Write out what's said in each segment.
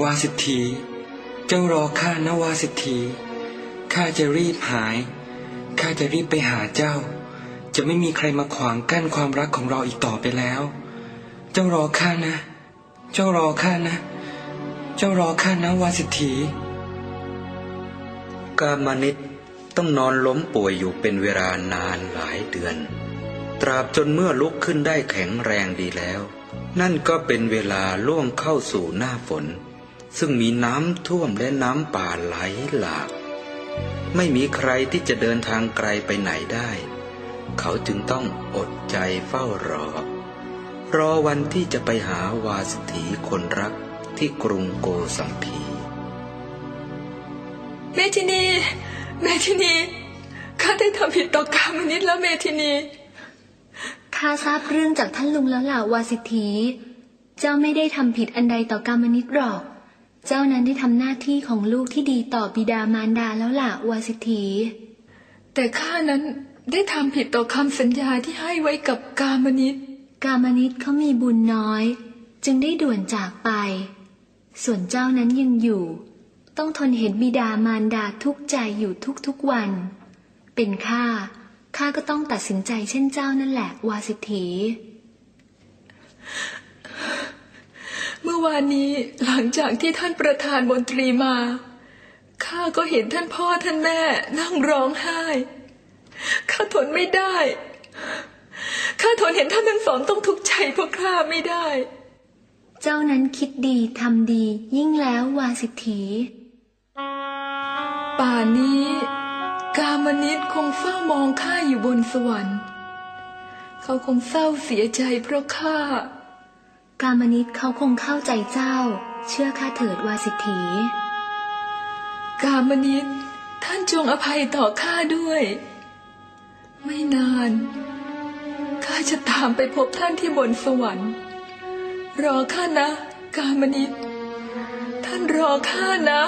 วาสิทธีเจ้ารอข้านะวาสิทธีข้าจะรีบหายข้าจะรีบไปหาเจ้า จะไม่มีใครมาขวางกั้นความรักของเราอีกต่อไปแล้ว เจ้ารอข้านะ เจ้ารอข้านะ เจ้ารอข้านะวาสิทธีกามนิตต้องนอนล้มป่วยอยู่เป็นเวลานานหลายเดือน ตราบจนเมื่อลุกขึ้นได้แข็งแรงดีแล้ว นั่นก็เป็นเวลาล่วงเข้าสู่หน้าฝน ซึ่งมีน้ำท่วมและน้ำป่าไหลหลาก ไม่มีใครที่จะเดินทางไกลไปไหนได้ เขาจึงต้องอดใจเฝ้ารอ รอวันที่จะไปหาวาสถีคนรักที่กรุงโกสัมพี เมทินี เมทินี ข้าได้ทำผิดต่อกามนิดแล้วเมทินี ข้าทราบเรื่องจากท่านลุงแล้วล่ะวาสิทธีเจ้าไม่ได้ทำผิดอันใดต่อกามนิตหรอก เจ้านั้นได้ทำหน้าที่ของลูกที่ดีต่อบิดามารดาแล้วล่ะวาสิทธีแต่ข้านั้นได้ทำผิดต่อคำสัญญาที่ให้ไว้กับกามนิดกามนิตเขามีบุญน้อย จึงได้ด่วนจากไป ส่วนเจ้านั้นยังอยู่ ต้องทนเห็นบิดามารดาทุกข์ใจอยู่ทุกๆวัน เป็นข้าข้าก็ต้องตัดสินใจเช่นเจ้านั่นแหละวาสิทธี เมื่อ วานนี้หลังจากที่ท่านประธานมนตรีมา ข้าก็เห็นท่านพ่อท่านแม่นั่งร้องไห้ ข้าทนไม่ได้ ข้าทนเห็นท่านทั้งสองต้องทุกข์ใจเพราะข้าไม่ได้ เจ้านั้นคิดดีทำดียิ่งแล้ววาสิทธีป่านนี้ กามนิตคงเฝ้ามองข้าอยู่บนสวรรค์ เขาคงเศร้าเสียใจเพราะข้า กามนิตเขาคงเข้าใจเจ้า เชื่อข้าเถิดวาสิทธีกามนิตท่านจงอภัยต่อข้าด้วย ไม่นานข้าจะตามไปพบท่านที่บนสวรรค์ รอข้านะ กามนิตท่านรอข้านะ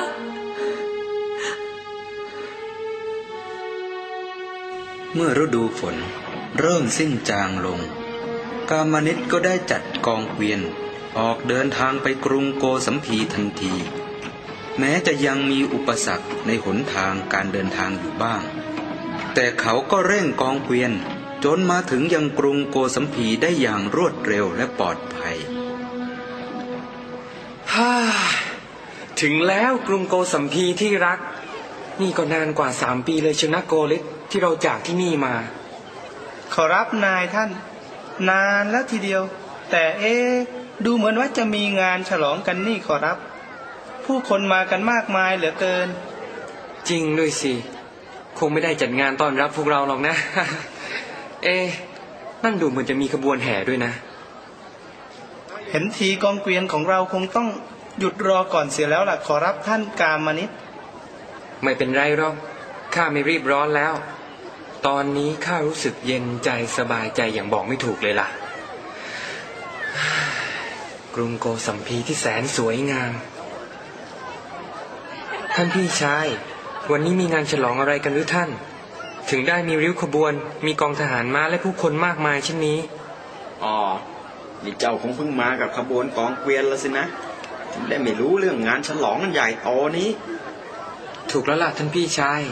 เมื่อฤดูฝนเริ่มสิ้นจางลง กามนิตก็ได้จัดกองเกวียน ออกเดินทางไปกรุงโกสัมพีทันที แม้จะยังมีอุปสรรคในหนทางการเดินทางอยู่บ้าง แต่เขาก็เร่งกองเกวียนจนมาถึงยังกรุงโกสัมพีได้อย่างรวดเร็วและปลอดภัยฮ่าถึงแล้วกรุงโกสัมพีที่รัก นี่ก็นานกว่าสามปีเลยชนะโกลิศที่เราจากที่นี่มา ขอรับนายท่าน นานแล้วทีเดียว แต่เอ๊ะดูเหมือนว่าจะมีงานฉลองกันนี่ขอรับ ผู้คนมากันมากมายเหลือเกิน จริงด้วยสิ คงไม่ได้จัดงานต้อนรับพวกเราหรอกนะ เอ๊ะนั่นดูเหมือนจะมีขบวนแห่ด้วยนะ เห็นทีกองเกวียนของเราคงต้องหยุดรอก่อนเสียแล้วล่ะขอรับท่านกามนิตไม่เป็นไรหรอกข้าไม่รีบร้อนแล้ว ตอนนี้ข้ารู้สึกเย็นใจสบายใจอย่างบอกไม่ถูกเลยล่ะ กรุงโกสัมพีที่แสนสวยงาม ท่านพี่ชาย วันนี้มีงานฉลองอะไรกันหรือท่าน ถึงได้มีริ้วขบวน มีกองทหารม้าและผู้คนมากมายเช่นนี้ อ๋อ นี่เจ้าคงเพิ่งมากับขบวนกองเกวียนแล้วสินะถึงได้ไม่รู้เรื่องงานฉลองกันใหญ่โตนี้ ถูกแล้วล่ะท่านพี่ชาย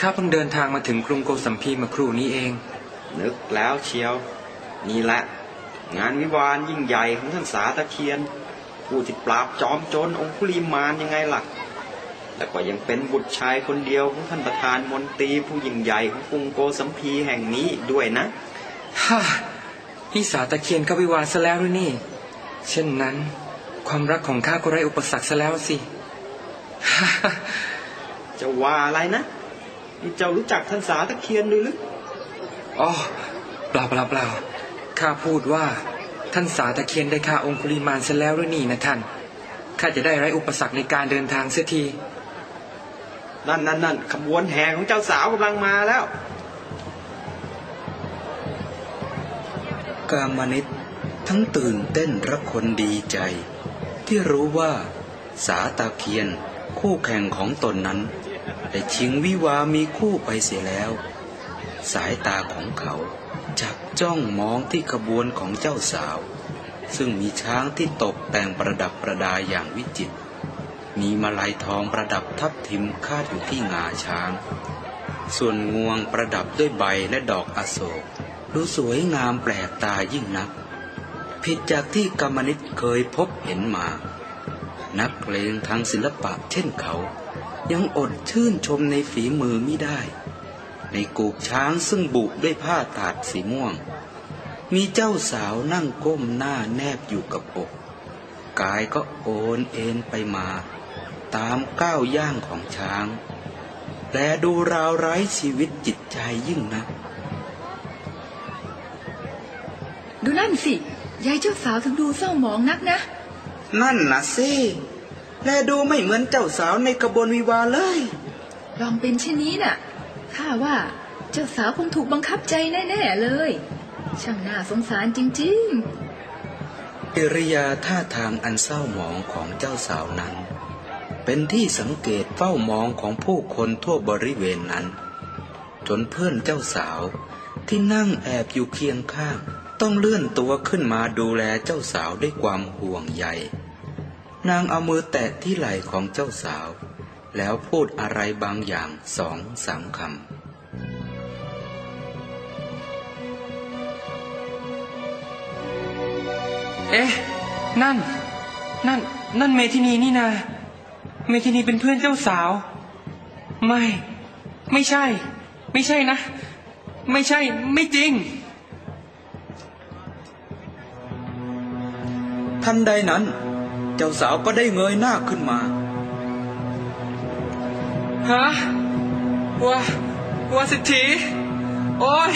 ข้าเพิ่งเดินทางมาถึงกรุงโกสัมพีเมาครู่นี้เอง นึกแล้วเชียว นี่แหละ งานวิวาห์ยิ่งใหญ่ของท่านสาตะเคียน ผู้ที่ปราบจอมโจรองคุลีมานยังไงล่ะและก็ยังเป็นบุตรชายคนเดียวของท่านประธานมนตรีผู้ยิ่งใหญ่ของกรุงโกสัมพีแห่งนี้ด้วยนะฮ่าพี่สาวตะเคียนก็วิวาห์ซะแล้วหรือนี่ เช่นนั้น ความรักของข้าก็ไร้อุปสรรคซะแล้วสิฮ่าฮ่าจะว่าอะไรนะ นี่เจ้ารู้จักท่านสาตะเคียนด้วยหรืออ๋อเปล่าเปล่าเปล่าข้าพูดว่า ท่านสาตะเคียนได้ฆ่าองคุลิมานซะแล้วหรือนี่นะท่านข้าจะได้ไร้อุปสรรคในการเดินทางเสียทีนั่นนั่นนั่นขบวนแห่ของเจ้าสาวกำลังมาแล้วกามนิตทั้งตื่นเต้นระคนดีใจ ที่รู้ว่า สาตาเคียนคู่แข่งของตนนั้น ได้ชิงวิวามีคู่ไปเสียแล้ว สายตาของเขาจับจ้องมองที่ขบวนของเจ้าสาว ซึ่งมีช้างที่ตกแต่งประดับประดาอย่างวิจิตรมีมาลัยทองประดับทับทิมคาดอยู่ที่งาช้าง ส่วนงวงประดับด้วยใบและดอกอโศก ดูสวยงามแปลกตายิ่งนัก ผิดจากที่กรรมนิตเคยพบเห็นมา นักเลงทางศิลปะเช่นเขา ยังอดชื่นชมในฝีมือไม่ได้ ในกูกช้างซึ่งบุด้วยผ้าตาดสีม่วง มีเจ้าสาวนั่งก้มหน้าแนบอยู่กับอก กายก็โอนเอ็นไปมา ตามก้าวย่างของช้าง แต่ดูราวไร้ชีวิตจิตใจยิ่งนักดูนั่นสิ ยายเจ้าสาวถึงดูเศร้าหมองนักนะ นั่นนะสิ และดูไม่เหมือนเจ้าสาวในกระบวนวิวาห์เลย ลองเป็นเช่นนี้น่ะ ข้าว่าเจ้าสาวคงถูกบังคับใจแน่ๆเลย ช่างน่าสงสารจริงกิริยาท่าทางอันเศร้าหมองของเจ้าสาวนั้น เป็นที่สังเกตเฝ้ามองของผู้คนทั่วบริเวณนั้น จนเพื่อนเจ้าสาวที่นั่งแอบอยู่เคียงข้าง ต้องเลื่อนตัวขึ้นมาดูแลเจ้าสาวด้วยความห่วงใย นางเอามือแตะที่ไหล่ของเจ้าสาว แล้วพูดอะไรบางอย่างสองสามคำเอ๊ะ นั่น นั่น นั่นเมทินีนี่นา เมทินีเป็นเพื่อนเจ้าสาว ไม่ ไม่ใช่ ไม่ใช่นะ ไม่ใช่ ไม่จริง ทันใดนั้น เจ้าสาวก็ได้เงยหน้าขึ้นมา ฮะวะวาสิทธีโอ้ย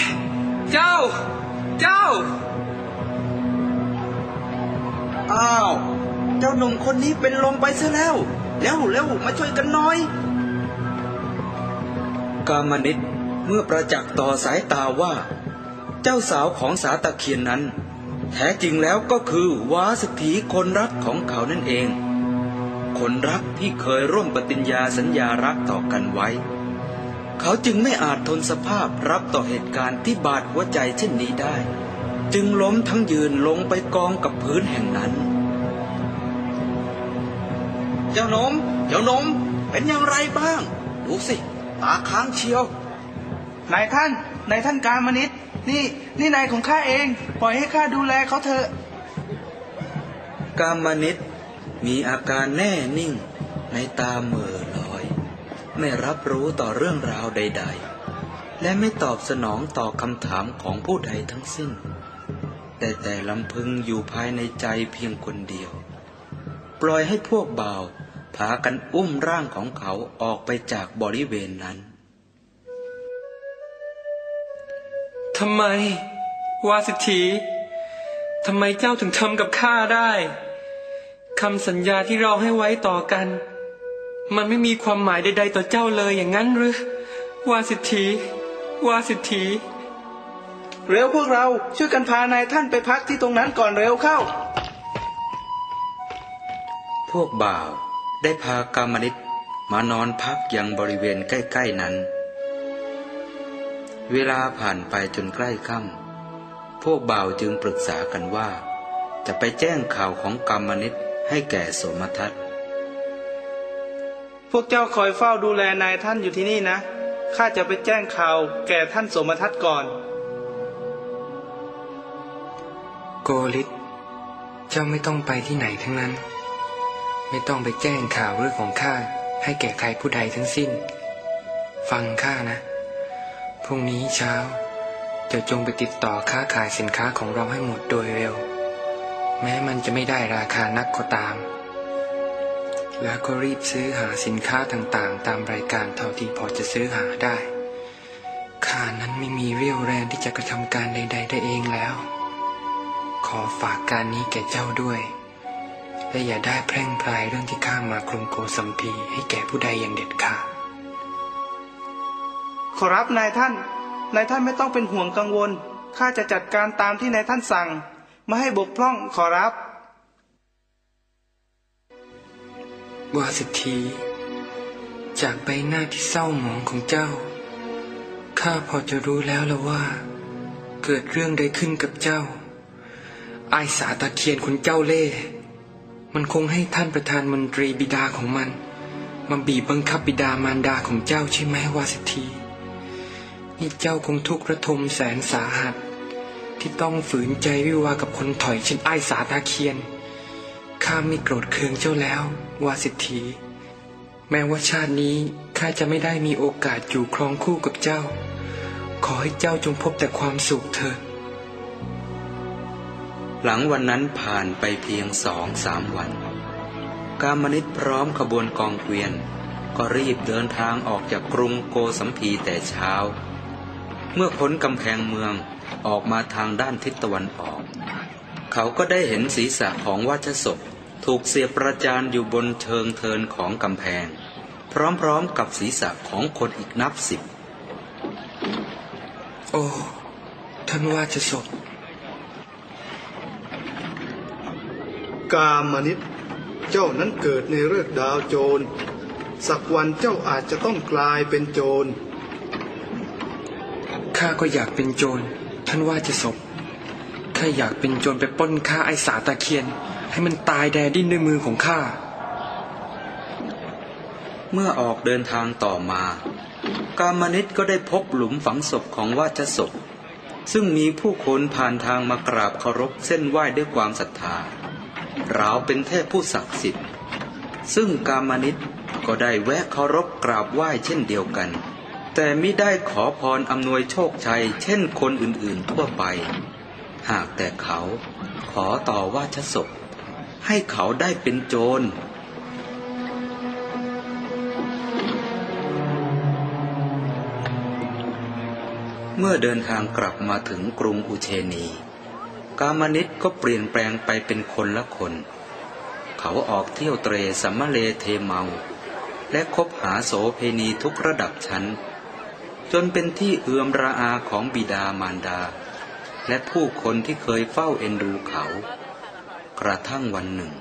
เจ้า เจ้า อ้าว เจ้าหนุ่มคนนี้เป็นลมไปซะแล้ว แล้วเร็วมาช่วยกันหน่อย กามนิตเมื่อประจักษ์ต่อสายตาว่า เจ้าสาวของสาตะเคียนนั้น แท้จริงแล้วก็คือวาสถีคนรักของเขานั่นเอง คนรักที่เคยร่วมปฏิญญาสัญญารักต่อกันไว้ เขาจึงไม่อาจทนสภาพรับต่อเหตุการณ์ที่บาดหัวใจเช่นนี้ได้ จึงล้มทั้งยืนลงไปกองกับพื้นแห่งนั้น เจ้าหนมเจ้าหนมเป็นอย่างไรบ้าง ดูสิตาค้างเชียวนายท่านนายท่านการมนิต นี่นี่นายของข้าเอง ปล่อยให้ข้าดูแลเขาเถอะกามนิตมีอาการแน่นิ่ง ในตาเหม่อลอย ไม่รับรู้ต่อเรื่องราวใด ๆ และไม่ตอบสนองต่อคำถามของผู้ใดทั้งสิ้น แต่แต่ลำพึงอยู่ภายในใจเพียงคนเดียว ปล่อยให้พวกบ่าวพากันอุ้มร่างของเขาออกไปจากบริเวณนั้นำไม วาสิทธีทำไมเจ้าถึงทำกับข้าได้คำสัญญาที่เราให้ไว้ต่อกัน มันไม่มีความหมายใด ๆ ต่อเจ้าเลยอย่างนั้นหรือวาสิทธีวาสิทธีเร็วพวกเราช่วยกันพานายท่านไปพักที่ตรงนั้นก่อนเร็วเข้า พวกบ่าวได้พากามนิตมานอนพักยังบริเวณใกล้ ๆนั้น เวลาผ่านไปจนใกล้ค่ำพวกบ่าวจึงปรึกษากันว่า จะไปแจ้งข่าวของกามนิตให้แก่สมทัตพวกเจ้าคอยเฝ้าดูแลนายท่านอยู่ที่นี่นะข้าจะไปแจ้งข่าวแก่ท่านสมทัตก่อน โกลิตเจ้าไม่ต้องไปที่ไหนทั้งนั้น ไม่ต้องไปแจ้งข่าวเรื่องของข้าให้แก่ใครผู้ใดทั้งสิ้น ฟังข้านะ พรุ่งนี้เช้า จะจงไปติดต่อค้าขายสินค้าของเราให้หมดโดยเร็ว แม้มันจะไม่ได้ราคานักก็ตาม แล้วก็รีบซื้อหาสินค้าต่างๆ ตามรายการเท่าที่พอจะซื้อหาได้ข้านั้นไม่มีเรี่ยวแรงที่จะกระทำการใด ๆ ได้เองแล้ว ขอฝากการนี้แก่เจ้าด้วยและอย่าได้แพร่งพรายเรื่องที่ข้ามาคลุมโกสัมพีให้แก่ผู้ใดอย่างเด็ดขาด ขอรับนายท่าน นายท่านไม่ต้องเป็นห่วงกังวล ข้าจะจัดการตามที่นายท่านสั่ง ไม่ให้บกพร่องขอรับ วาสิทธีจากใบหน้าที่เศร้าหมองของเจ้า ข้าพอจะรู้แล้วละว่า เกิดเรื่องใดขึ้นกับเจ้าไอายสาตะเคียนคนเจ้าเล่ มันคงให้ท่านประธานมนตรีบิดาของมันมาบีบบังคับบิดามารดาของเจ้าใช่ไหมวาสิทธี นี่เจ้าคงทุกข์ระทมแสนสาหัส ที่ต้องฝืนใจวิวากับคนถอยเช่นไอ้สาตาเคียน ข้าไม่โกรธเคืองเจ้าแล้ว วาสิทธีแม้ว่าชาตินี้ข้าจะไม่ได้มีโอกาสอยู่ครองคู่กับเจ้า ขอให้เจ้าจงพบแต่ความสุขเถิดหลังวันนั้นผ่านไปเพียงสองสามวัน กามนิตพร้อมขบวนกองเกวียน ก็รีบเดินทางออกจากกรุงโกสัมพีแต่เช้า เมื่อพ้นกำแพงเมืองออกมาทางด้านทิศตะวันออก เขาก็ได้เห็นศีรษะของวัชศพถูกเสียประจานอยู่บนเชิงเทินของกำแพง พร้อมๆกับศีรษะของคนอีกนับสิบ โอ้ ท่านว่าจะศพกามนิตเจ้านั้นเกิดในเรือกดาวโจร สักวันเจ้าอาจจะต้องกลายเป็นโจร ข้าก็อยากเป็นโจร ท่านว่าจะศพข้าอยากเป็นโจรไปป้นฆ่าไอ้สาตาเคียน ให้มันตายแดดิ้นด้วยมือของข้า เมื่อออกเดินทางต่อมา กามนิตก็ได้พบหลุมฝังศพของราชศพ ซึ่งมีผู้คนผ่านทางมากราบเคารพเส้นไหว้ด้วยความศรัทธาราวเป็นเทพผู้ศักดิ์สิทธิ์ ซึ่งกามนิตก็ได้แวะเคารพกราบไหว้เช่นเดียวกัน แต่ไมิได้ขอพรอำนวยโชคชัย เช่นคนอื่นๆทั่วไป หากแต่เขาขอต่อว่าชศพให้เขาได้เป็นโจรเมื่อเดินทางกลับมาถึงกรุงอุเชนี กามนิตก็เปลี่ยนแปลงไปเป็นคนละคน เขาออกเที่ยวเตรสัมมะเลเทเมา และคบหาโสเพณีทุกระดับชั้น จนเป็นที่เอือมระอาของบิดามารดา และผู้คนที่เคยเฝ้าเอ็นดูเขา กระทั่งวันหนึ่ง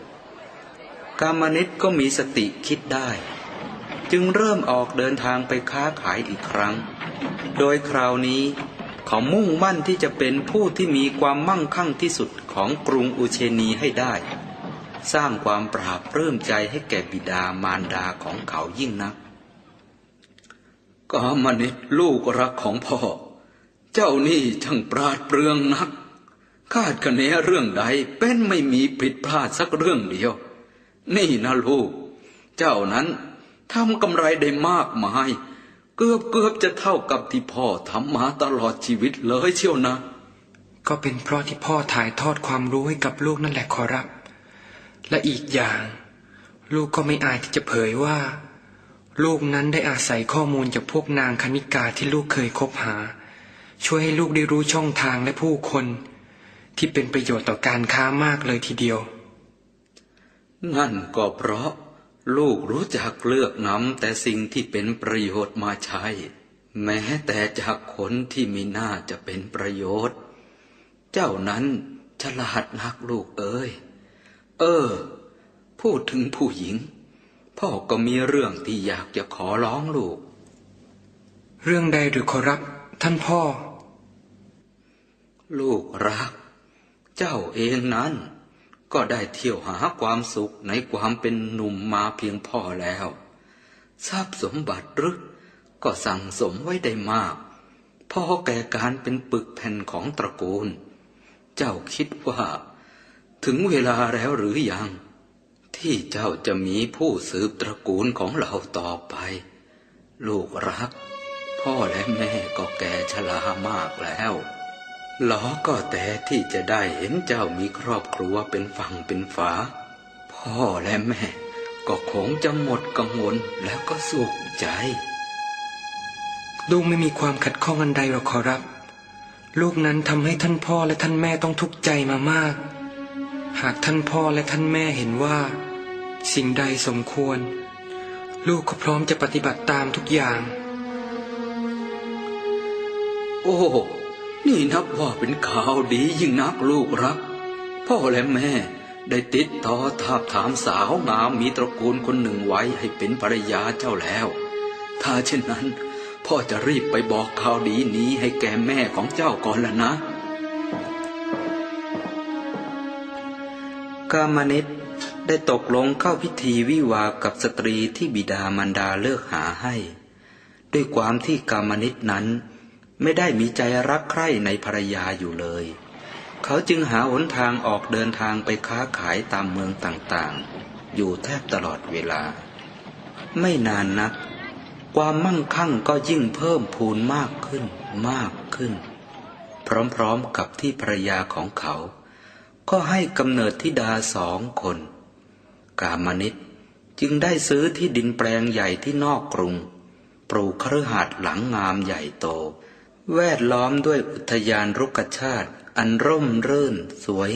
กามนิตก็มีสติคิดได้ จึงเริ่มออกเดินทางไปค้าขายอีกครั้ง โดยคราวนี้เขามุ่งมั่นที่จะเป็นผู้ที่มีความมั่งคั่งที่สุดของกรุงอุเชนีให้ได้ สร้างความปราบปลื้มใจให้แก่บิดามารดาของเขายิ่งนัก กามนิตลูกรักของพ่อ เจ้านี่ช่างปราดเปรื่อง นัก คาดคะเนเรื่องใดเป็นไม่มีผิดพลาดสักเรื่องเดียว นี่นะลูก เจ้านั้นทำกำไรได้มากมาย เกือบเกือบจะเท่ากับที่พ่อทำมาตลอดชีวิตเลยเชียวนะ ก็เป็นเพราะที่พ่อถ่ายทอดความรู้ให้กับลูกนั่นแหละขอรับ และอีกอย่าง ลูกก็ไม่อายที่จะเผยว่า ลูกนั้นได้อาศัยข้อมูลจากพวกนางคณิกาที่ลูกเคยคบหา ช่วยให้ลูกได้รู้ช่องทางและผู้คน ที่เป็นประโยชน์ต่อการค้ามากเลยทีเดียว นั่นก็เพราะ ลูกรู้จักเลือกนำแต่สิ่งที่เป็นประโยชน์มาใช้ แม้แต่จากคนที่มีน่าจะเป็นประโยชน์ เจ้านั้นฉลาดนักลูกเอ้ย เออ พูดถึงผู้หญิง พ่อก็มีเรื่องที่อยากจะขอร้องลูก เรื่องใดหรือขอรับ ท่านพ่อ ลูกรัก เจ้าเองนั้น ก็ได้เที่ยวหาความสุขในความเป็นหนุ่มมาเพียงพอแล้ว ทรัพย์สมบัติหรือก็สั่งสมไว้ได้มากพอแก่การเป็นปึกแผ่นของตระกูล เจ้าคิดว่า ถึงเวลาแล้วหรือยัง ที่เจ้าจะมีผู้สืบตระกูลของเราต่อไป ลูกรัก พ่อและแม่ก็แก่ชรามากแล้วหลอก็แต่ที่จะได้เห็นเจ้ามีครอบครัวเป็นฝั่งเป็นฝา พ่อและแม่ ก็คงจะหมดกังวลแล้วก็สุขใจ ลูกไม่มีความขัดข้องอันใดหรอกขอรับ ลูกนั้นทำให้ท่านพ่อและท่านแม่ต้องทุกข์ใจมามาก หากท่านพ่อและท่านแม่เห็นว่า สิ่งใดสมควร ลูกก็พร้อมจะปฏิบัติตามทุกอย่าง โอ้นี่นับว่าเป็นข่าวดียิ่งนักลูกรัก พ่อและแม่ได้ติดต่อทาบถามสาวงามมีตระกูลคนหนึ่งไว้ให้เป็นภรรยาเจ้าแล้ว ถ้าเช่นนั้น พ่อจะรีบไปบอกข่าวดีนี้ให้แก่แม่ของเจ้าก่อนละนะกามนิต ได้ตกลงเข้าพิธีวิวากับสตรีที่บิดามารดาเลิกหาให้ ด้วยความที่กามนิตนั้น ไม่ได้มีใจรักใคร่ในภรรยาอยู่เลย เขาจึงหาหนทางออกเดินทางไปค้าขายตามเมืองต่างๆ อยู่แทบตลอดเวลา ไม่นานนัก ความมั่งคั่งก็ยิ่งเพิ่มพูนมากขึ้นมากขึ้น พร้อมๆกับที่ภรรยาของเขา ก็ให้กำเนิดธิดาสองคน กามนิตจึงได้ซื้อที่ดินแปลงใหญ่ที่นอกกรุง ปลูกคฤหาสน์หลังงามใหญ่โต แวดล้อมด้วยอุทยานรุกชาติ อันร่มรื่นสวย